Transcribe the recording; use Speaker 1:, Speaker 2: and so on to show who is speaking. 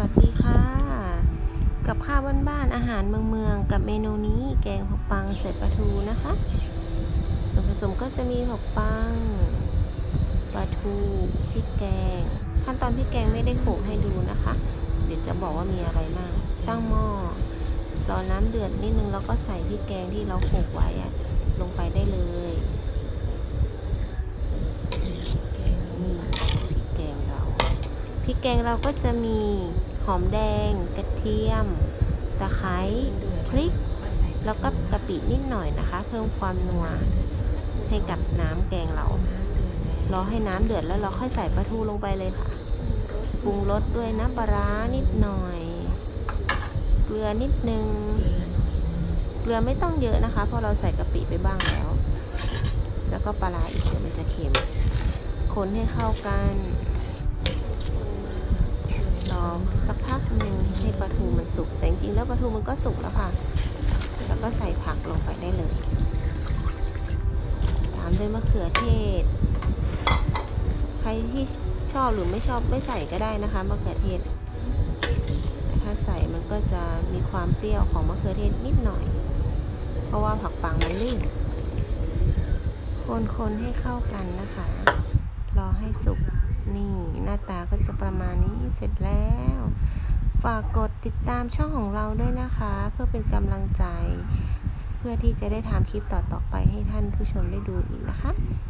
Speaker 1: วัสดีค่ะ กับข้าวบ้านๆอาหารเมืองๆกับเมนูนี้แกงผักปังใส่ปลาทูนะคะส่วนผสมก็จะมีผักปังปลาทูพริกแกง ขั้นตอนพริกแกงไม่ได้โขลกให้ดูนะคะ เดี๋ยวจะบอกว่ามีอะไรบ้างตั้งหม้อรอน้ำเดือดนิดนึงแล้วก็ใส่พริกแกงที่เราโขลกไว้ลงไปได้เลยนี่พริกแกงเรา พริกแกงเราก็จะมีหอมแดง กระเทียม ตะไคร้พริก แล้วก็กะปินิดหน่อยนะคะ เพิ่มความนัวให้กับน้ำแกงเรา รอให้น้ำเดือดแล้วเราค่อยใส่ปลาทูลงไปเลยค่ะปรุงรสด้วยน้ำปลารานิดหน่อย เกลือนิดนึง เกลือไม่ต้องเยอะนะคะ เพราะเราใส่กะปิไปบ้างแล้ว แล้วก็ปลาร้าอีกเดี๋ยวมันจะเค็ม คนให้เข้ากัน รอสักพักหนึ่งให้ปลาทูมันสุก แต่จริงๆแล้วปลาทูมันก็สุกแล้วค่ะ แล้วก็ใส่ผักลงไปได้เลย ตามด้วยมะเขือเทศ ใครที่ชอบหรือไม่ชอบไม่ใส่ก็ได้นะคะมะเขือเทศ แต่ถ้าใส่มันก็จะมีความเปรี้ยวของมะเขือเทศนิดหน่อย เพราะว่าผักปังมันลื่น คนๆให้เข้ากันนะคะ รอให้สุกนี่หน้าตาก็จะประมาณนี้เสร็จแล้ว ฝากกดติดตามช่องของเราด้วยนะคะ เพื่อเป็นกำลังใจ เพื่อที่จะได้ทำคลิปต่อๆไปให้ท่านผู้ชมได้ดูอีกนะคะ